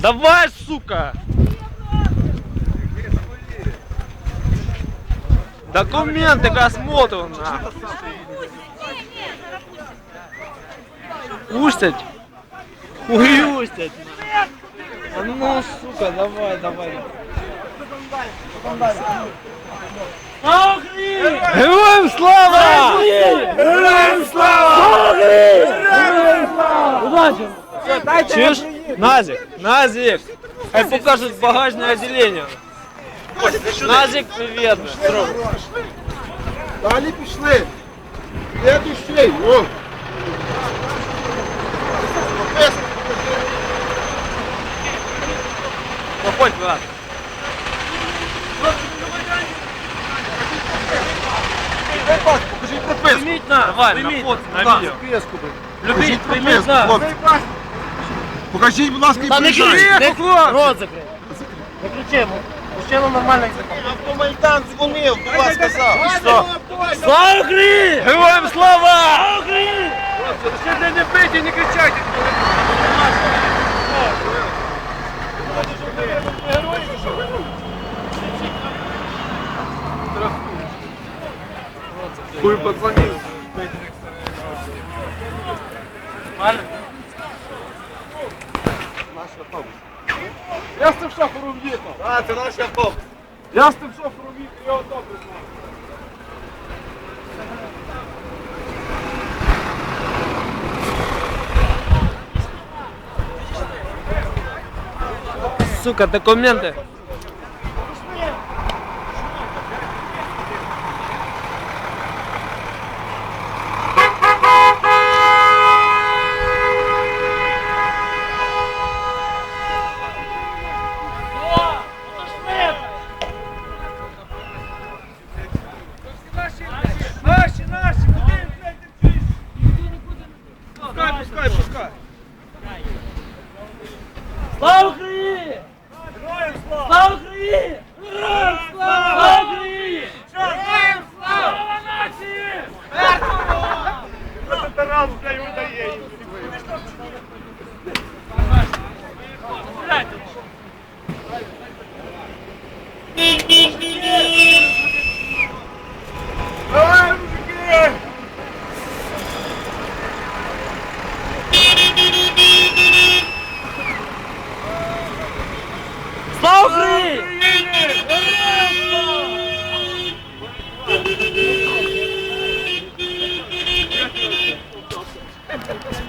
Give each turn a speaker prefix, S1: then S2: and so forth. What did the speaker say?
S1: Давай, сука! Документы к осмотру, нахуй. Пустять? Уюстять. А ну, сука, давай, давай. Героям слава! Героям слава! Удачи! Чуешь? Назик, Назик! Хай покажут багажное отделение. Назик, привет!
S2: Далі пішли. Следующий. О.
S1: Проходь, брат.
S2: Покажіть прописку.
S1: Приміть на, давай, на фото, на відео.
S2: Прописку, блин.
S1: Любіть,
S2: Покажіть
S1: приміть
S2: прописку,
S1: на.
S2: хлопці. Покажіть, будь ласка, і
S1: Та не
S2: приїжджайте.
S1: кричи, хлопці!
S3: Рот закрий. Не кричи, мужчина нормально закрив.
S2: Автомайдан дзвонив, до вас сказав.
S1: Слава Україні! Героям слава!
S2: Хуй позвонив. Я з тим шофером їхав. А, це наш автобус. Я з тим шофером їхав, я добре знаю.
S1: Сука, документы.
S2: Пускай, пускай, пускай.
S1: Слава Україні! Слава Україні!